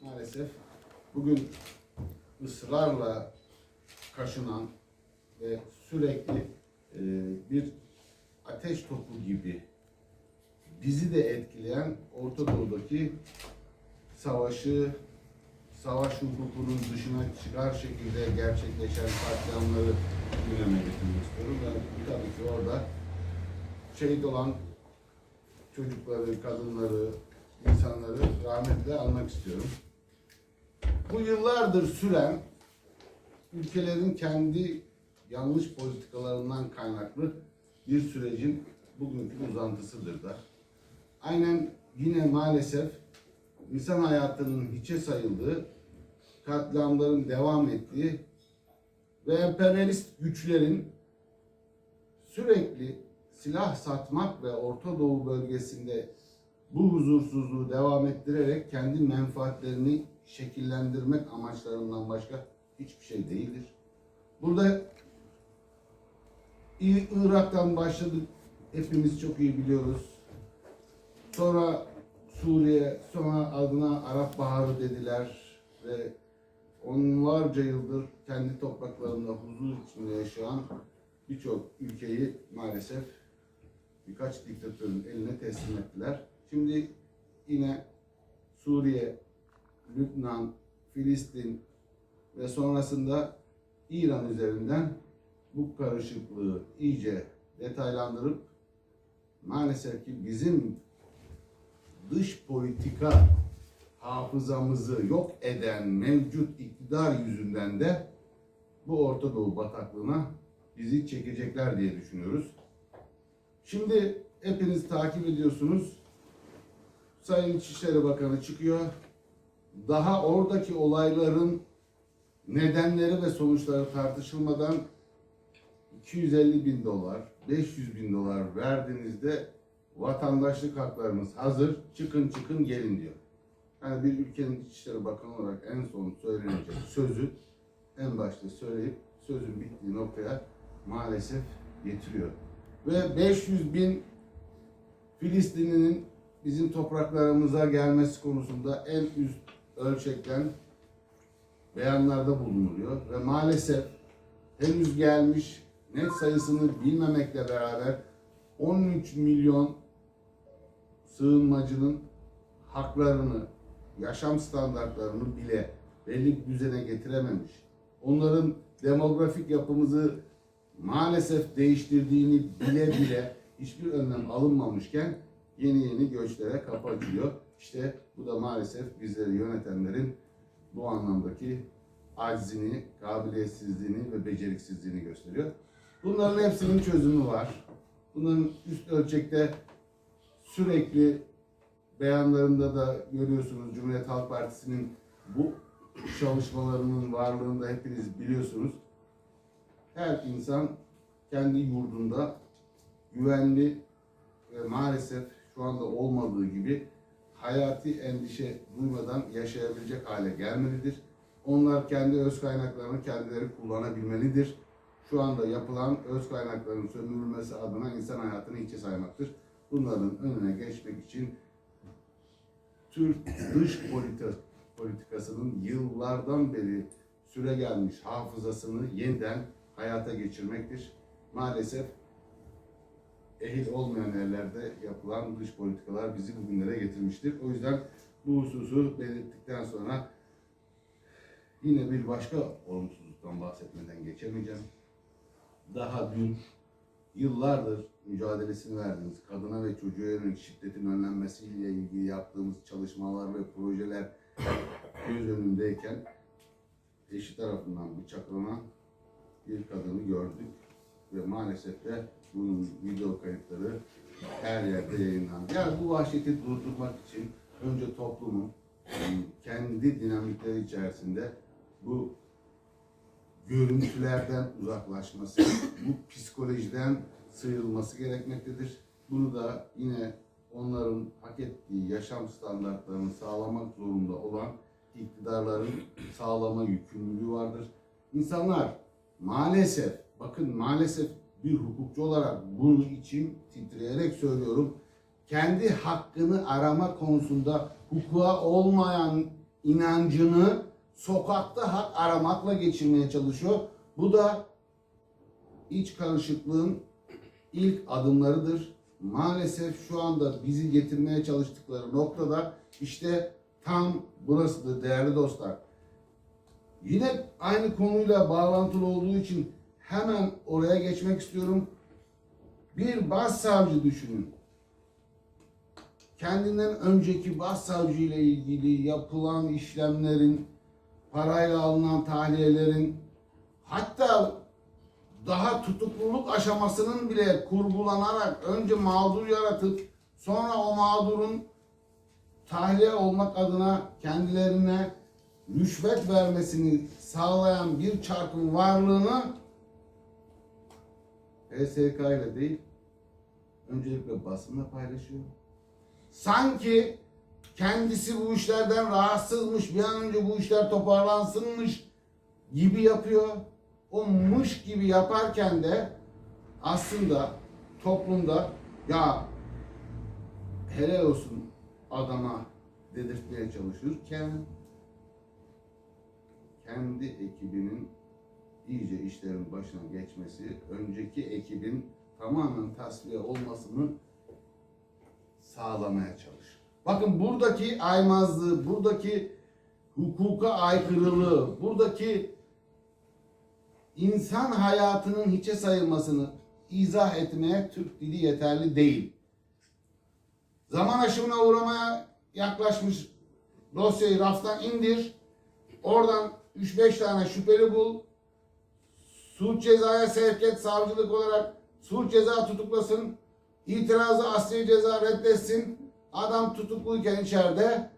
maalesef bugün ısrarla kaşınan ve sürekli e, bir ateş topu gibi bizi de etkileyen Orta Doğu'daki savaşı, savaş hukukunun dışına çıkar şekilde gerçekleşen katliamları gündeme getirmek istiyorum. Ben tabii ki orada şehit olan çocukları, kadınları, insanları rahmetle anmak istiyorum. Bu yıllardır süren ülkelerin kendi yanlış politikalarından kaynaklı bir sürecin bugünkü uzantısıdır da. Aynen yine maalesef insan hayatının hiçe sayıldığı, katliamların devam ettiği ve emperyalist güçlerin sürekli silah satmak ve Orta Doğu bölgesinde bu huzursuzluğu devam ettirerek kendi menfaatlerini şekillendirmek amaçlarından başka hiçbir şey değildir. Burada Irak'tan başladık. Hepimiz çok iyi biliyoruz. Sonra Suriye, sonra adına Arap Baharı dediler ve onlarca yıldır kendi topraklarında huzur içinde yaşayan birçok ülkeyi maalesef birkaç diktatörün eline teslim ettiler. Şimdi yine Suriye, Lübnan, Filistin ve sonrasında İran üzerinden bu karışıklığı iyice detaylandırıp maalesef ki bizim dış politika hafızamızı yok eden mevcut iktidar yüzünden de bu Orta Doğu bataklığına bizi çekecekler diye düşünüyoruz. Şimdi hepiniz takip ediyorsunuz. Sayın İçişleri Bakanı çıkıyor. Daha oradaki olayların nedenleri ve sonuçları tartışılmadan 250 bin dolar, 500 bin dolar verdiğinizde vatandaşlık haklarınız hazır, çıkın çıkın gelin diyor. Yani bir ülkenin İçişleri Bakanı olarak en son söylenecek sözü en başta söyleyip sözün bittiği noktaya maalesef getiriyor. Ve 500 bin Filistinlinin bizim topraklarımıza gelmesi konusunda en üst ölçekten beyanlarda bulunuluyor. Ve maalesef henüz gelmiş net sayısını bilmemekle beraber 13 milyon sığınmacının haklarını, yaşam standartlarını bile belli bir düzene getirememiş. Onların demografik yapımızı maalesef değiştirdiğini bile bile hiçbir önlem alınmamışken yeni yeni göçlere kapı açılıyor. İşte bu da maalesef bizleri yönetenlerin bu anlamdaki aczini, kabiliyetsizliğini ve beceriksizliğini gösteriyor. Bunların hepsinin çözümü var. Bunun üst ölçekte sürekli beyanlarında da görüyorsunuz Cumhuriyet Halk Partisi'nin bu çalışmalarının varlığını da hepiniz biliyorsunuz. Her insan kendi yurdunda güvenli ve maalesef şu anda olmadığı gibi hayati endişe duymadan yaşayabilecek hale gelmelidir. Onlar kendi öz kaynaklarını kendileri kullanabilmelidir. Şu anda yapılan öz kaynakların sömürülmesi adına insan hayatını hiçe saymaktır. Bunların önüne geçmek için Türk dış politi- politikasının yıllardan beri süre gelmiş hafızasını yeniden hayata geçirmektir. Maalesef ehil olmayan yerlerde yapılan dış politikalar bizi bugünlere getirmiştir. O yüzden bu hususu belirttikten sonra yine bir başka olumsuzluktan bahsetmeden geçemeyeceğim. Daha dün yıllardır mücadelesini verdiğimiz kadına ve çocuğa yönelik şiddetin önlenmesiyle ilgili yaptığımız çalışmalar ve projeler göz önündeyken eşi tarafından bıçaklanan bir kadını gördük ve maalesef de bunun video kayıtları her yerde yayınlandı. Yani bu vahşeti durdurmak için önce toplumun kendi dinamikleri içerisinde bu görüntülerden uzaklaşması, bu psikolojiden sıyrılması gerekmektedir. Bunu da yine onların hak ettiği yaşam standartlarını sağlamak zorunda olan iktidarların sağlama yükümlülüğü vardır. İnsanlar maalesef, bakın maalesef bir hukukçu olarak bunu için titreyerek söylüyorum. Kendi hakkını arama konusunda hukuka olmayan inancını sokakta hak aramakla geçirmeye çalışıyor. Bu da iç karışıklığın ilk adımlarıdır. Maalesef şu anda bizi getirmeye çalıştıkları noktada işte tam burasıdır değerli dostlar. Yine aynı konuyla bağlantılı olduğu için hemen oraya geçmek istiyorum. Bir başsavcı düşünün. Kendinden önceki başsavcı ile ilgili yapılan işlemlerin, parayla alınan tahliyelerin, hatta daha tutukluluk aşamasının bile kurgulanarak önce mağdur yaratıp sonra o mağdurun tahliye olmak adına kendilerine rüşvet vermesini sağlayan bir çarkın varlığını HSK ile değil öncelikle basınla paylaşıyor. Sanki kendisi bu işlerden rahatsızmış, bir an önce bu işler toparlansınmış gibi yapıyor. O mış gibi yaparken de aslında toplumda ya helal olsun adama dedirtmeye çalışırken kendi ekibinin iyice işlerin başına geçmesi, önceki ekibin tamamen tasfiye olmasını sağlamaya çalışır. Bakın buradaki aymazlığı, buradaki hukuka aykırılığı, buradaki insan hayatının hiçe sayılmasını izah etmeye Türk dili yeterli değil. Zaman aşımına uğramaya yaklaşmış dosyayı raftan indir. Oradan 3-5 tane şüpheli bul. Suç cezaya sevk et savcılık olarak suç ceza tutuklasın. İtirazı asli ceza reddetsin. Adam tutukluyken içeride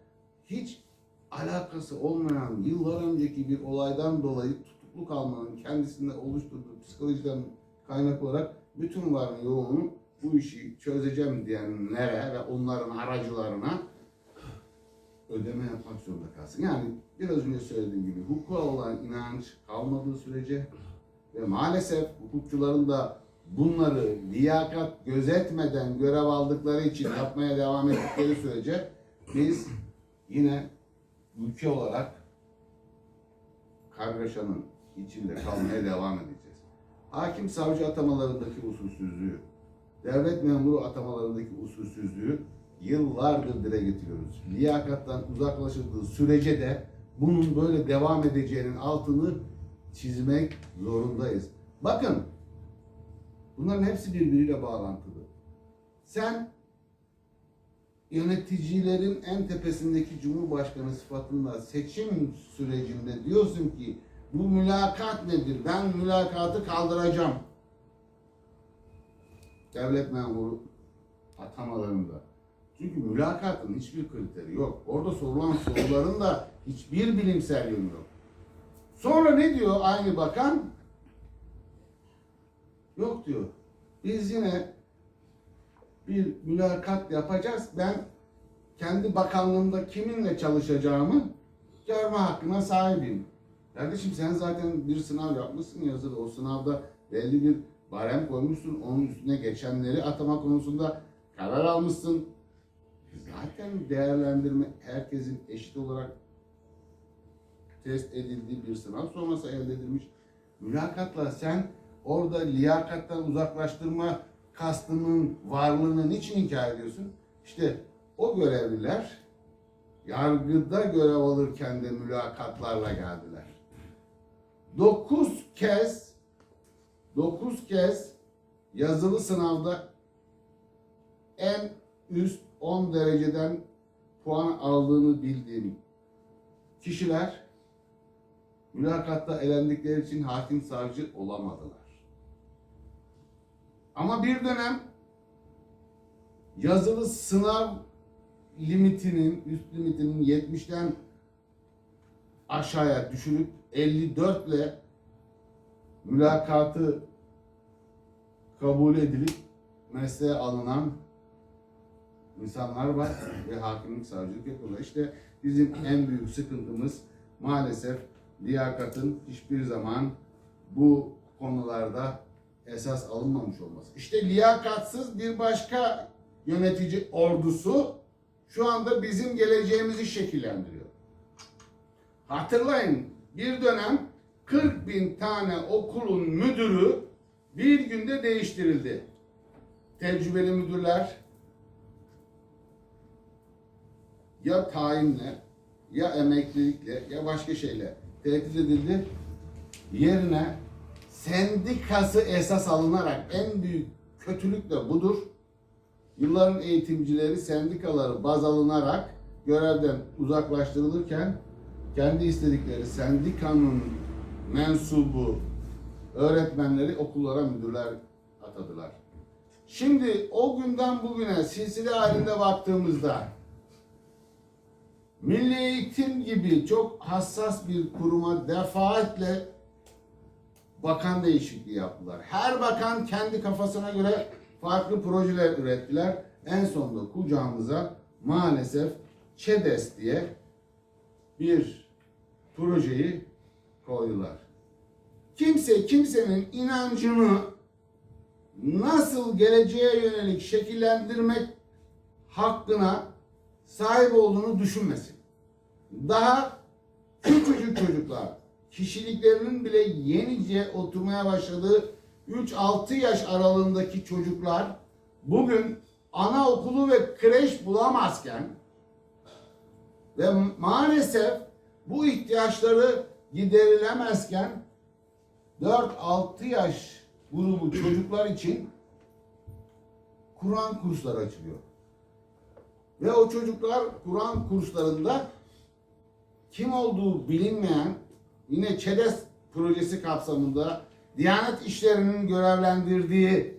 hiç alakası olmayan yıllar önceki bir olaydan dolayı tutuklu kalmanın kendisinde oluşturduğu psikolojiden kaynak olarak bütün varını yoğunu bu işi çözeceğim diyenlere ve onların aracılarına ödeme yapmak zorunda kalsın. Yani biraz önce söylediğim gibi hukuka olan inanç kalmadığı sürece ve maalesef hukukçuların da bunları liyakat gözetmeden görev aldıkları için yapmaya devam ettikleri sürece biz yine ülke olarak kargaşanın içinde kalmaya devam edeceğiz. Hakim savcı atamalarındaki usulsüzlüğü, devlet memuru atamalarındaki usulsüzlüğü yıllardır dile getiriyoruz. Liyakattan uzaklaşıldığı sürece de bunun böyle devam edeceğinin altını çizmek zorundayız. Bakın bunların hepsi birbiriyle bağlantılı. Sen yöneticilerin en tepesindeki cumhurbaşkanı sıfatında seçim sürecinde diyorsun ki bu mülakat nedir? Ben mülakatı kaldıracağım. Devlet memuru atamalarında. Çünkü mülakatın hiçbir kriteri yok. Orada sorulan soruların da hiçbir bilimsel yönü yok. Sonra ne diyor aynı bakan? Yok diyor. Biz yine bir mülakat yapacağız. Ben kendi bakanlığımda kiminle çalışacağımı görme hakkına sahibim. Kardeşim sen zaten bir sınav yapmışsın yazılı. O sınavda belli bir barem koymuşsun. Onun üstüne geçenleri atama konusunda karar almışsın. Zaten değerlendirme herkesin eşit olarak test edildiği bir sınav sonrası elde edilmiş. Mülakatla sen orada liyakattan uzaklaştırma kastının varlığını niçin inkar ediyorsun? İşte o görevliler yargıda görev alırken de mülakatlarla geldiler. Dokuz kez dokuz kez yazılı sınavda en üst 10 dereceden puan aldığını bildiğim kişiler mülakatta elendikleri için hakim savcı olamadılar. Ama bir dönem yazılı sınav limitinin, üst limitinin 70'ten aşağıya düşürüp 54 ile mülakatı kabul edilip mesleğe alınan insanlar var ve hakimlik savcılık yapıyorlar. İşte bizim en büyük sıkıntımız maalesef liyakatın hiçbir zaman bu konularda esas alınmamış olması. İşte liyakatsız bir başka yönetici ordusu şu anda bizim geleceğimizi şekillendiriyor. Hatırlayın bir dönem 40 bin tane okulun müdürü bir günde değiştirildi. Tecrübeli müdürler ya tayinle ya emeklilikle ya başka şeyle tehdit edildi. Yerine sendikası esas alınarak en büyük kötülük de budur. Yılların eğitimcileri sendikaları baz alınarak görevden uzaklaştırılırken kendi istedikleri sendikanın mensubu öğretmenleri okullara müdürler atadılar. Şimdi o günden bugüne silsile halinde baktığımızda Milli Eğitim gibi çok hassas bir kuruma defaatle bakan değişikliği yaptılar. Her bakan kendi kafasına göre farklı projeler ürettiler. En sonunda kucağımıza maalesef ÇEDES diye bir projeyi koydular. Kimse kimsenin inancını nasıl geleceğe yönelik şekillendirmek hakkına sahip olduğunu düşünmesin. Daha küçücük çocuklar kişiliklerinin bile yenice oturmaya başladığı 3-6 yaş aralığındaki çocuklar bugün anaokulu ve kreş bulamazken ve maalesef bu ihtiyaçları giderilemezken 4-6 yaş grubu çocuklar için Kur'an kursları açılıyor. Ve o çocuklar Kur'an kurslarında kim olduğu bilinmeyen yine ÇEDES projesi kapsamında Diyanet İşleri'nin görevlendirdiği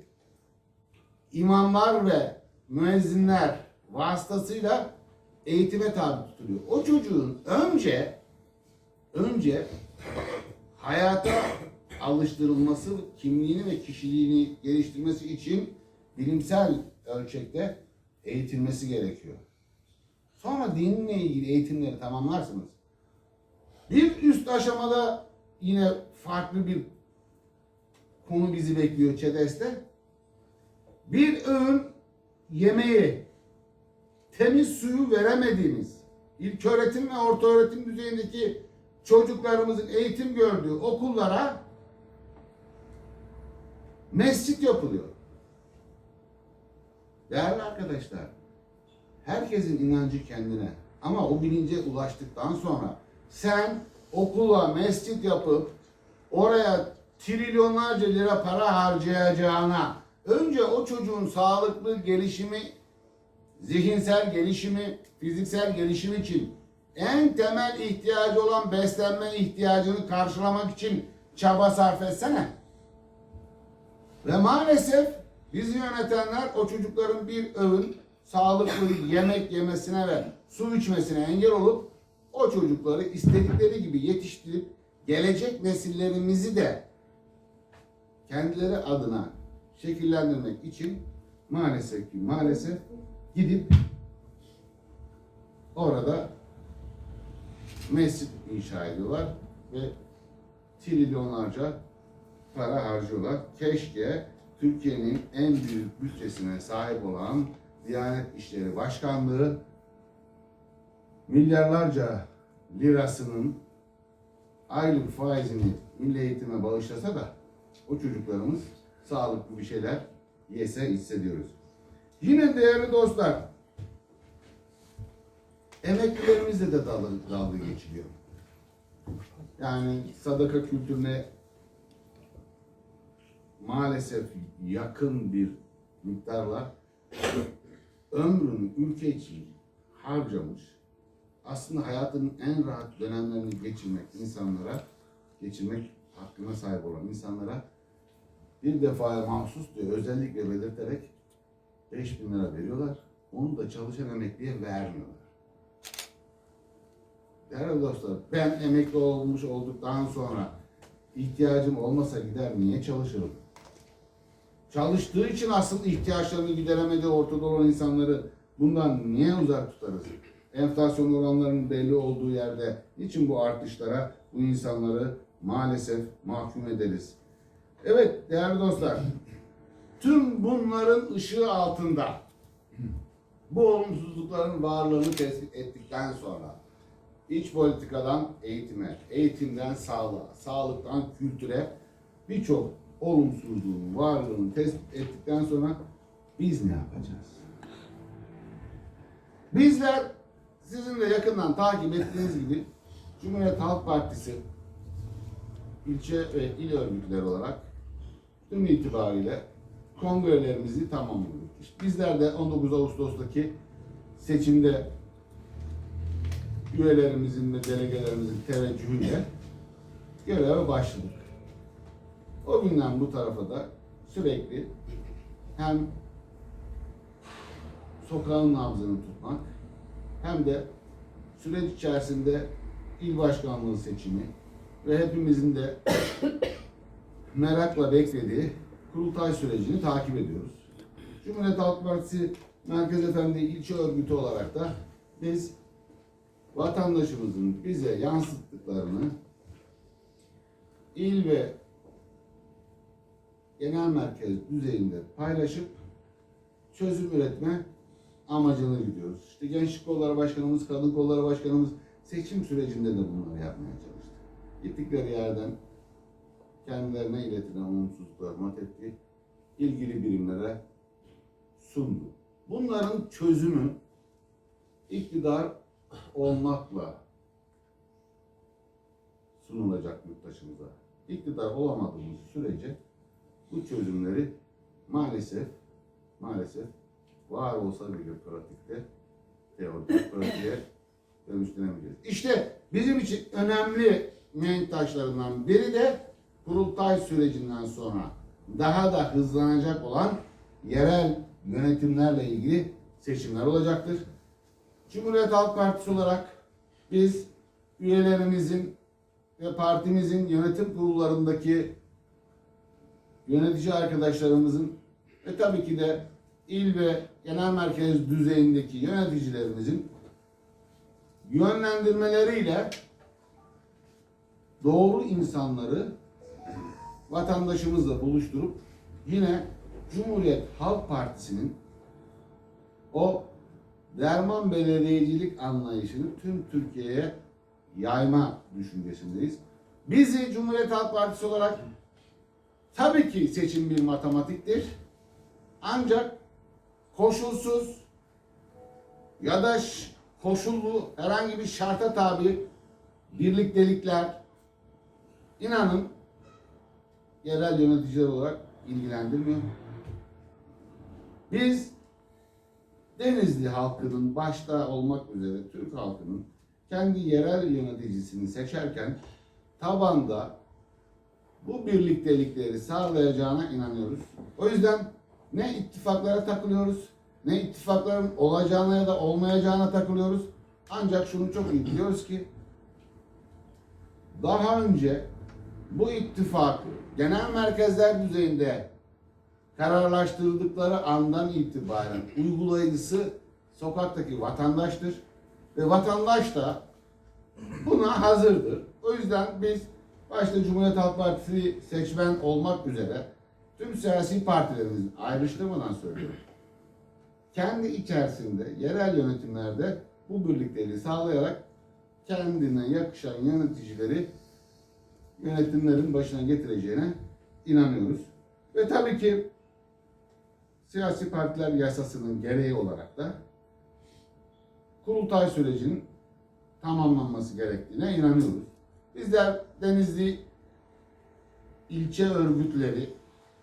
imamlar ve müezzinler vasıtasıyla eğitime tabi tutuluyor. O çocuğun önce önce hayata alıştırılması, kimliğini ve kişiliğini geliştirmesi için bilimsel ölçekte eğitilmesi gerekiyor. Sonra dinle ilgili eğitimleri tamamlarsınız. Bir üst aşamada yine farklı bir konu bizi bekliyor ÇEDES'te. Bir öğün yemeği, temiz suyu veremediğimiz, ilk öğretim ve orta öğretim düzeyindeki çocuklarımızın eğitim gördüğü okullara mescit yapılıyor. Değerli arkadaşlar, herkesin inancı kendine. Ama o bilince ulaştıktan sonra sen okula mescit yapıp oraya trilyonlarca lira para harcayacağına önce o çocuğun sağlıklı gelişimi, zihinsel gelişimi, fiziksel gelişimi için en temel ihtiyacı olan beslenme ihtiyacını karşılamak için çaba sarf etsene. Ve maalesef bizi yönetenler o çocukların bir öğün sağlıklı yemek yemesine ve su içmesine engel olup o çocukları istedikleri gibi yetiştirip gelecek nesillerimizi de kendileri adına şekillendirmek için maalesef ki maalesef gidip orada mescit inşa ediyorlar ve trilyonlarca para harcıyorlar. Keşke Türkiye'nin en büyük bütçesine sahip olan Diyanet İşleri Başkanlığı milyarlarca lirasının aylık faizini milli eğitime bağışlasa da o çocuklarımız sağlıklı bir şeyler yese hissediyoruz. Yine değerli dostlar, emeklilerimizle de dalga, dalga geçiliyor. Yani sadaka kültürüne maalesef yakın bir miktarla ömrünü ülke için harcamış, aslında hayatının en rahat dönemlerini geçirmek insanlara, geçirmek hakkına sahip olan insanlara bir defaya mahsus diye özellikle belirterek 5 bin lira veriyorlar. Onu da çalışan emekliye vermiyorlar. Değerli dostlar, ben emekli olmuş olduktan sonra ihtiyacım olmasa gider niye çalışırım? Çalıştığı için asıl ihtiyaçlarını gideremediği ortada olan insanları bundan niye uzak tutarız? Enflasyon oranlarının belli olduğu yerde niçin bu artışlara bu insanları maalesef mahkum ederiz? Evet değerli dostlar, tüm bunların ışığı altında bu olumsuzlukların varlığını tespit ettikten sonra iç politikadan eğitime, eğitimden sağlığa, sağlıktan kültüre birçok olumsuzluğun varlığını tespit ettikten sonra biz ne yapacağız? Bizler sizin de yakından takip ettiğiniz gibi Cumhuriyet Halk Partisi ilçe ve il örgütleri olarak tüm itibariyle kongrelerimizi tamamladık. İşte bizler de 19 Ağustos'taki seçimde üyelerimizin ve delegelerimizin teveccühüyle göreve başladık. O günden bu tarafa da sürekli hem sokağın nabzını tutmak hem de süreç içerisinde il başkanlığı seçimi ve hepimizin de merakla beklediği kurultay sürecini takip ediyoruz. Cumhuriyet Halk Partisi Merkez Efendi ilçe örgütü olarak da biz vatandaşımızın bize yansıttıklarını il ve genel merkez düzeyinde paylaşıp çözüm üretme amacını gidiyoruz. İşte Gençlik Kolları Başkanımız, Kadın Kolları Başkanımız seçim sürecinde de bunları yapmaya çalıştı. Gittikleri yerden kendilerine iletilen olumsuzlukları not etti. ilgili birimlere sundu. Bunların çözümü iktidar olmakla sunulacak yurttaşımıza. İktidar olamadığımız sürece bu çözümleri maalesef maalesef var olsa bile pratikte teoride pratiğe dönüştüremeyeceğiz. İşte bizim için önemli mihenk taşlarından biri de kurultay sürecinden sonra daha da hızlanacak olan yerel yönetimlerle ilgili seçimler olacaktır. Cumhuriyet Halk Partisi olarak biz üyelerimizin ve partimizin yönetim kurullarındaki yönetici arkadaşlarımızın ve tabii ki de il ve genel merkez düzeyindeki yöneticilerimizin yönlendirmeleriyle doğru insanları vatandaşımızla buluşturup yine Cumhuriyet Halk Partisi'nin o derman belediyecilik anlayışını tüm Türkiye'ye yayma düşüncesindeyiz. Bizi Cumhuriyet Halk Partisi olarak tabii ki seçim bir matematiktir. Ancak koşulsuz ya da koşullu herhangi bir şarta tabi birliktelikler inanın yerel yöneticiler olarak ilgilendirmiyor. Biz Denizli halkının başta olmak üzere Türk halkının kendi yerel yöneticisini seçerken tabanda bu birliktelikleri sağlayacağına inanıyoruz. O yüzden ne ittifaklara takılıyoruz, ne ittifakların olacağına ya da olmayacağına takılıyoruz. Ancak şunu çok iyi biliyoruz ki daha önce bu ittifakı genel merkezler düzeyinde kararlaştırıldıkları andan itibaren uygulayıcısı sokaktaki vatandaştır ve vatandaş da buna hazırdır. O yüzden biz başta Cumhuriyet Halk Partisi seçmen olmak üzere tüm siyasi partilerimizin ayrıştırmadan söylüyorum. Kendi içerisinde yerel yönetimlerde bu birlikteliği sağlayarak kendine yakışan yöneticileri yönetimlerin başına getireceğine inanıyoruz. Ve tabii ki siyasi partiler yasasının gereği olarak da kurultay sürecinin tamamlanması gerektiğine inanıyoruz. Bizler Denizli ilçe örgütleri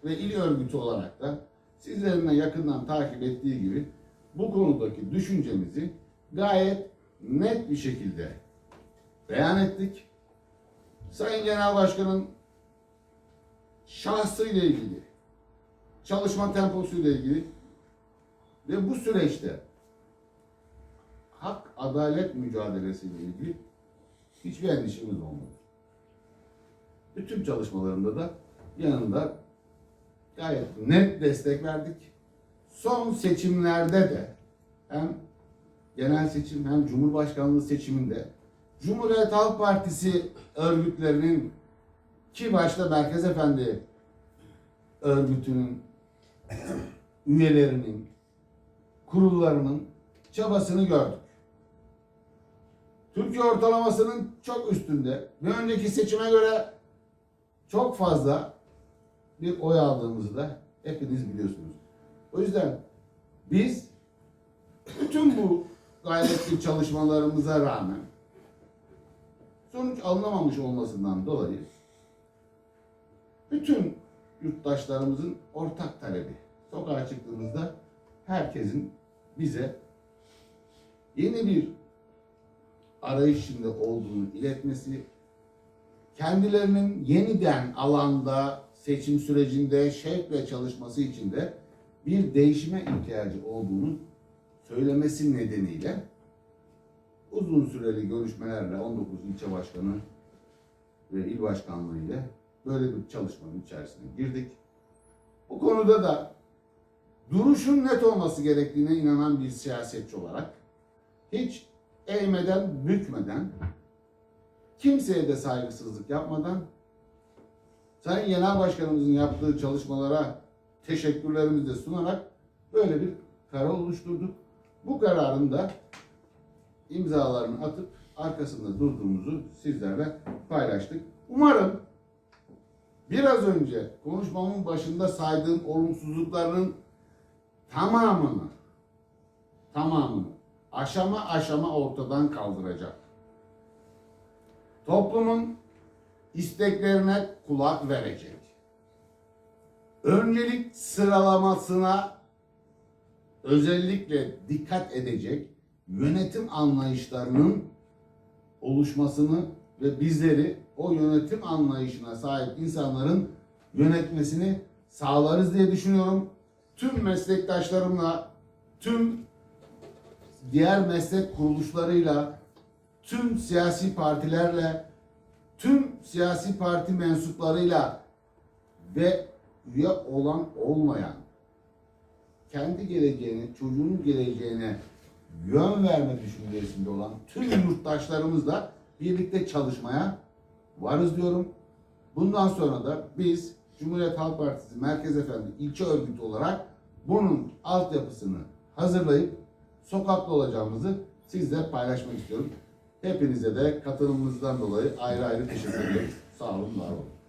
ve il örgütü olarak da sizlerin de yakından takip ettiği gibi bu konudaki düşüncemizi gayet net bir şekilde beyan ettik. Sayın Genel Başkan'ın şahsıyla ilgili, çalışma temposuyla ilgili ve bu süreçte hak adalet mücadelesiyle ilgili hiçbir endişemiz olmadı. Bütün çalışmalarında da yanında gayet net destek verdik. Son seçimlerde de hem genel seçim hem Cumhurbaşkanlığı seçiminde Cumhuriyet Halk Partisi örgütlerinin ki başta Merkez Efendi örgütünün üyelerinin kurullarının çabasını gördük. Türkiye ortalamasının çok üstünde. Bir önceki seçime göre çok fazla bir oy aldığımızı da hepiniz biliyorsunuz. O yüzden biz bütün bu gayretli çalışmalarımıza rağmen sonuç alınamamış olmasından dolayı bütün yurttaşlarımızın ortak talebi sokağa çıktığımızda herkesin bize yeni bir arayış içinde olduğunu iletmesi, kendilerinin yeniden alanda seçim sürecinde şevkle çalışması için de bir değişime ihtiyacı olduğunu söylemesi nedeniyle uzun süreli görüşmelerle 19 ilçe başkanı ve il başkanlığı ile böyle bir çalışmanın içerisine girdik. Bu konuda da duruşun net olması gerektiğine inanan bir siyasetçi olarak hiç eğmeden, bükmeden, kimseye de saygısızlık yapmadan Sayın Genel Başkanımızın yaptığı çalışmalara teşekkürlerimizi de sunarak böyle bir karar oluşturduk. Bu kararın da imzalarını atıp arkasında durduğumuzu sizlerle paylaştık. Umarım biraz önce konuşmamın başında saydığım olumsuzlukların tamamını tamamını aşama aşama ortadan kaldıracak. Toplumun isteklerine kulak verecek. Öncelik sıralamasına özellikle dikkat edecek yönetim anlayışlarının oluşmasını ve bizleri o yönetim anlayışına sahip insanların yönetmesini sağlarız diye düşünüyorum. Tüm meslektaşlarımla, tüm diğer meslek kuruluşlarıyla, tüm siyasi partilerle, tüm siyasi parti mensuplarıyla ve üye olan olmayan kendi geleceğine, çocuğunun geleceğine yön verme düşüncesinde olan tüm yurttaşlarımızla birlikte çalışmaya varız diyorum. Bundan sonra da biz Cumhuriyet Halk Partisi Merkez Efendi ilçe örgütü olarak bunun altyapısını hazırlayıp sokakta olacağımızı sizle paylaşmak istiyorum. Hepinize de katılımınızdan dolayı ayrı ayrı teşekkür ediyorum. Sağ olun, var olun.